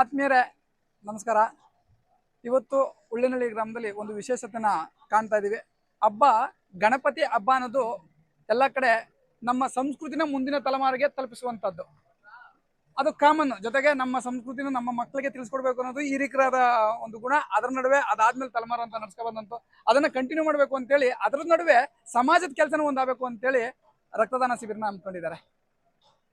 ಆತ್ಮೀಯರೇ, ನಮಸ್ಕಾರ. ಇವತ್ತು ಉಳ್ಳಿನಳ್ಳಿ ಗ್ರಾಮದಲ್ಲಿ ಒಂದು ವಿಶೇಷತೆನ ಕಾಣ್ತಾ ಇದ್ದೀವಿ ಹಬ್ಬ, ಗಣಪತಿ ಹಬ್ಬ ಅನ್ನೋದು ಎಲ್ಲ ಕಡೆ ನಮ್ಮ ಸಂಸ್ಕೃತಿನ ಮುಂದಿನ ತಲೆಮಾರಿಗೆ ತಲುಪಿಸುವಂಥದ್ದು. ಅದು ಕಾಮನ್ ಜೊತೆಗೆ ನಮ್ಮ ಸಂಸ್ಕೃತಿನ ನಮ್ಮ ಮಕ್ಕಳಿಗೆ ತಿಳಿಸ್ಕೊಡ್ಬೇಕು ಅನ್ನೋದು ಹಿರಿಕರಾದ ಒಂದು ಗುಣ. ಅದರ ನಡುವೆ ಅದಾದ್ಮೇಲೆ ತಲೆಮಾರ ಅಂತ ನಡ್ಸ್ಕೊ ಬಂದಂತು. ಅದನ್ನ ಕಂಟಿನ್ಯೂ ಮಾಡಬೇಕು ಅಂತೇಳಿ, ಅದರ ನಡುವೆ ಸಮಾಜದ ಕೆಲಸನ ಒಂದಾಗಬೇಕು ಅಂತೇಳಿ ರಕ್ತದಾನ ಶಿಬಿರನ ಹಮ್ಮಿಕೊಂಡಿದ್ದಾರೆ.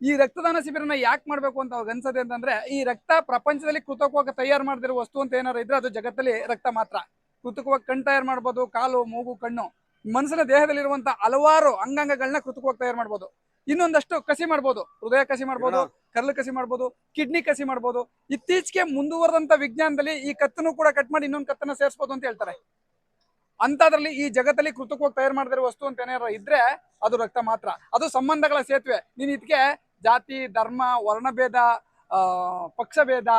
ಈ ರಕ್ತದಾನ ಶಿಬಿರನ ಯಾಕೆ ಮಾಡಬೇಕು ಅಂತ ಅವ್ರಿಗೆ ಅನ್ಸದೆ ಅಂತಂದ್ರೆ ಈ ರಕ್ತ ಪ್ರಪಂಚದಲ್ಲಿ ಕೃತಕವಾಗಿ ತಯಾರು ಮಾಡದಿರೋ ವಸ್ತು ಅಂತ ಏನಾರು ಇದ್ರೆ ಅದು ಜಗತ್ತಲ್ಲಿ ರಕ್ತ ಮಾತ್ರ. ಕೃತಕವಾಗಿ ಕಣ್ ತಯಾರು ಮಾಡ್ಬೋದು ಕಾಲು ಮೂಗು ಕಣ್ಣು. ಮನಸ್ಸಿನ ದೇಹದಲ್ಲಿರುವಂತ ಹಲವಾರು ಅಂಗಾಂಗಗಳನ್ನ ಕೃತಕವಾಗಿ ತಯಾರು ಮಾಡ್ಬೋದು. ಇನ್ನೊಂದಷ್ಟು ಕಸಿ ಮಾಡ್ಬೋದು. ಹೃದಯ ಕಸಿ ಮಾಡ್ಬೋದು ಕರ್ಲು ಕಸಿ ಮಾಡ್ಬೋದು ಕಿಡ್ನಿ ಕಸಿ ಮಾಡ್ಬೋದು. ಇತ್ತೀಚೆಗೆ ಮುಂದುವರೆದಂತ ವಿಜ್ಞಾನದಲ್ಲಿ ಈ ಕತ್ತನ್ನು ಕೂಡ ಕಟ್ ಮಾಡಿ ಇನ್ನೊಂದು ಕತ್ತನ್ನ ಸೇರಿಸಬಹುದು ಅಂತ ಹೇಳ್ತಾರೆ. ಅಂತದ್ರಲ್ಲಿ ಈ ಜಗತ್ತಲ್ಲಿ ಕೃತಕವಾಗಿ ತಯಾರು ಮಾಡಿದಿರೋ ವಸ್ತು ಅಂತ ಏನಾರ ಇದ್ರೆ ಅದು ರಕ್ತ ಮಾತ್ರ. ಅದು ಸಂಬಂಧಗಳ ಸೇತುವೆ. ನೀನ್ ಇದಕ್ಕೆ ಜಾತಿ, ಧರ್ಮ, ವರ್ಣಭೇದ ಪಕ್ಷಭೇದ,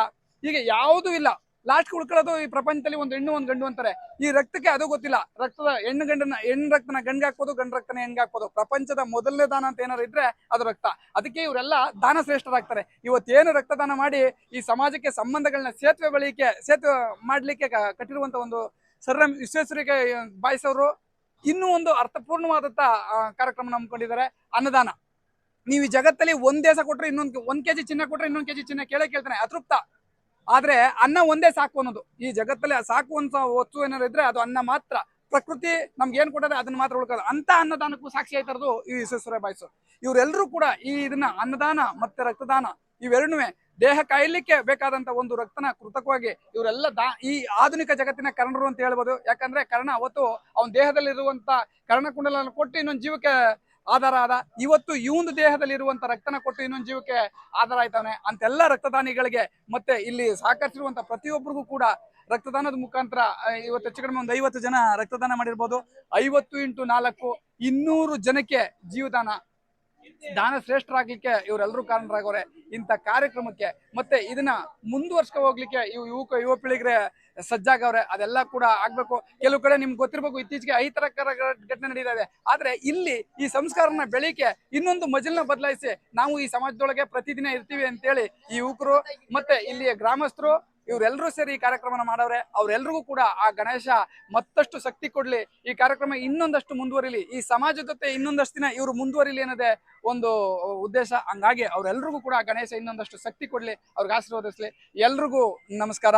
ಹೀಗೆ ಯಾವುದೂ ಇಲ್ಲ. ಲಾಸ್ಟ್ ಉಳ್ಕೊಳ್ಳೋದು ಈ ಪ್ರಪಂಚದಲ್ಲಿ ಒಂದು ಹೆಣ್ಣು, ಒಂದು ಗಂಡು ಅಂತಾರೆ. ಈ ರಕ್ತಕ್ಕೆ ಅದು ಗೊತ್ತಿಲ್ಲ. ರಕ್ತದ ಹೆಣ್ಣು ಗಂಡನ ಹೆಣ್ಣು ರಕ್ತನ ಗಂಡ್ಗೆ ಹಾಕ್ಬೋದು, ಗಂಡು ರಕ್ತನ ಹೆಣ್ಗೆ ಹಾಕ್ಬೋದು. ಪ್ರಪಂಚದ ಮೊದಲನೇ ದಾನ ಅಂತ ಏನಾರು ಇದ್ರೆ ಅದು ರಕ್ತ. ಅದಕ್ಕೆ ಇವರೆಲ್ಲ ದಾನ ಶ್ರೇಷ್ಠರಾಗ್ತಾರೆ ಇವತ್ತೇನು ರಕ್ತದಾನ ಮಾಡಿ ಈ ಸಮಾಜಕ್ಕೆ ಸಂಬಂಧಗಳನ್ನ ಸೇತುವೆ ಬಳಿಕೆ, ಸೇತುವೆ ಮಾಡ್ಲಿಕ್ಕೆ ಕಟ್ಟಿರುವಂತ ಒಂದು ಸರ್ ವಿಶ್ವೇಶ್ವರಿಗೆ ಬಾಯಿಸೋರು ಇನ್ನೂ ಒಂದು ಅರ್ಥಪೂರ್ಣವಾದಂತ ಕಾರ್ಯಕ್ರಮ ನಂಬ್ಕೊಂಡಿದ್ದಾರೆ. ಅನ್ನದಾನ. ನೀವು ಈ ಜಗತ್ತಲ್ಲಿ ಒಂದ್ ದೇಶ ಕೊಟ್ರೆ ಇನ್ನೊಂದು ಒಂದ್ ಕೆಜಿ ಚಿನ್ನ ಕೊಟ್ರೆ ಇನ್ನೊಂದ್ ಕೆಜಿ ಚಿನ್ನ ಕೇಳೇ ಕೇಳ್ತಾನೆ, ಅತೃಪ್ತ. ಆದ್ರೆ ಅನ್ನ ಒಂದೇ ಸಾಕು ಅನ್ನೋದು. ಈ ಜಗತ್ತಲ್ಲಿ ಸಾಕು ಅಂತ ವಸ್ತು ಏನಾದ್ರು ಇದ್ರೆ ಅದು ಅನ್ನ ಮಾತ್ರ. ಪ್ರಕೃತಿ ನಮ್ಗೆ ಏನ್ ಕೊಟ್ಟದೆ ಅದನ್ನ ಮಾತ್ರ ಉಳ್ಕೋದು ಅಂತ ಅನ್ನದಾನಕ್ಕೂ ಸಾಕ್ಷಿ ಆಯ್ತಾರದು ಈ ವಿಶ್ವೇಶ್ವರ ಬಾಯ್ಸು. ಇವರೆಲ್ಲರೂ ಕೂಡ ಈ ಇದನ್ನ ಅನ್ನದಾನ ಮತ್ತೆ ರಕ್ತದಾನ ಇವೆರಡೂ ದೇಹ ಕಾಯಲಿಕ್ಕೆ ಬೇಕಾದಂತ ಒಂದು ರಕ್ತನ ಕೃತಕವಾಗಿ ಇವರೆಲ್ಲ ದಾ ಈ ಆಧುನಿಕ ಜಗತ್ತಿನ ಕರ್ಣರು ಅಂತ ಹೇಳ್ಬೋದು. ಯಾಕಂದ್ರೆ ಕರ್ಣ ಅವತ್ತು ಅವನ ದೇಹದಲ್ಲಿರುವಂತ ಕರ್ಣಕುಂಡಲನ್ನು ಕೊಟ್ಟು ಇನ್ನೊಂದು ಜೀವಕ್ಕೆ ಆಧಾರ ಆದ ಇವತ್ತು ಇವೊಂದು ದೇಹದಲ್ಲಿ ಇರುವಂತ ರಕ್ತನ ಕೊಟ್ಟು ಇನ್ನೊಂದು ಜೀವಕ್ಕೆ ಆಧಾರ ಆಯ್ತಾನೆ ಅಂತೆಲ್ಲ ರಕ್ತದಾನಿಗಳಿಗೆ ಮತ್ತೆ ಇಲ್ಲಿ ಸಹಕರಿಸಿರುವಂತ ಪ್ರತಿಯೊಬ್ಬರಿಗೂ ಕೂಡ ರಕ್ತದಾನದ ಮುಖಾಂತರ ಇವತ್ತು ಹೆಚ್ಚು ಕಡಿಮೆ ಒಂದು ಐವತ್ತು ಜನ ರಕ್ತದಾನ ಮಾಡಿರ್ಬೋದು. ಐವತ್ತು ಇಂಟು ನಾಲ್ಕು ಇನ್ನೂರು ಜನಕ್ಕೆ ಜೀವದಾನ ದಾನ ಶ್ರೇಷ್ಠರಾಗ್ಲಿಕ್ಕೆ ಇವರೆಲ್ಲರೂ ಕಾರಣರಾಗವ್ರೆ ಇಂಥ ಕಾರ್ಯಕ್ರಮಕ್ಕೆ. ಮತ್ತೆ ಇದನ್ನ ಮುಂದುವರ್ಸ್ಕೊ ಹೋಗ್ಲಿಕ್ಕೆ ಇವು ಯುವಕ, ಯುವ ಪೀಳಿಗರೆ ಸಜ್ಜಾಗವ್ರೆ ಅದೆಲ್ಲ ಕೂಡ ಆಗ್ಬೇಕು. ಕೆಲವು ಕಡೆ ನಿಮ್ಗೆ ಗೊತ್ತಿರ್ಬೇಕು, ಇತ್ತೀಚೆಗೆ ಐತರಕರ ಘಟನೆ ನಡೀತಾ ಇದೆ. ಆದ್ರೆ ಇಲ್ಲಿ ಈ ಸಂಸ್ಕಾರನ ಬೆಳಿಕೆ ಇನ್ನೊಂದು ಮಜಲ್ನ ಬದಲಾಯಿಸಿ ನಾವು ಈ ಸಮಾಜದೊಳಗೆ ಪ್ರತಿದಿನ ಇರ್ತೀವಿ ಅಂತೇಳಿ ಈ ಯುವಕರು ಮತ್ತೆ ಇಲ್ಲಿಯ ಗ್ರಾಮಸ್ಥರು ಇವರೆಲ್ಲರೂ ಸೇರಿ ಈ ಕಾರ್ಯಕ್ರಮನ ಮಾಡವ್ರೆ. ಅವರೆಲ್ಲರಿಗೂ ಕೂಡ ಆ ಗಣೇಶ ಮತ್ತಷ್ಟು ಶಕ್ತಿ ಕೊಡ್ಲಿ. ಈ ಕಾರ್ಯಕ್ರಮ ಇನ್ನೊಂದಷ್ಟು ಮುಂದುವರಿಲಿ. ಈ ಸಮಾಜದ ಜೊತೆ ಇನ್ನೊಂದಷ್ಟು ದಿನ ಇವರು ಮುಂದುವರಿಲಿ ಅನ್ನೋದೇ ಒಂದು ಉದ್ದೇಶ. ಹಂಗಾಗಿ ಅವ್ರೆಲ್ರಿಗೂ ಕೂಡ ಗಣೇಶ ಇನ್ನೊಂದಷ್ಟು ಶಕ್ತಿ ಕೊಡ್ಲಿ. ಅವ್ರಿಗೆ ಆಶೀರ್ವದಿಸ್ಲಿ. ಎಲ್ರಿಗೂ ನಮಸ್ಕಾರ.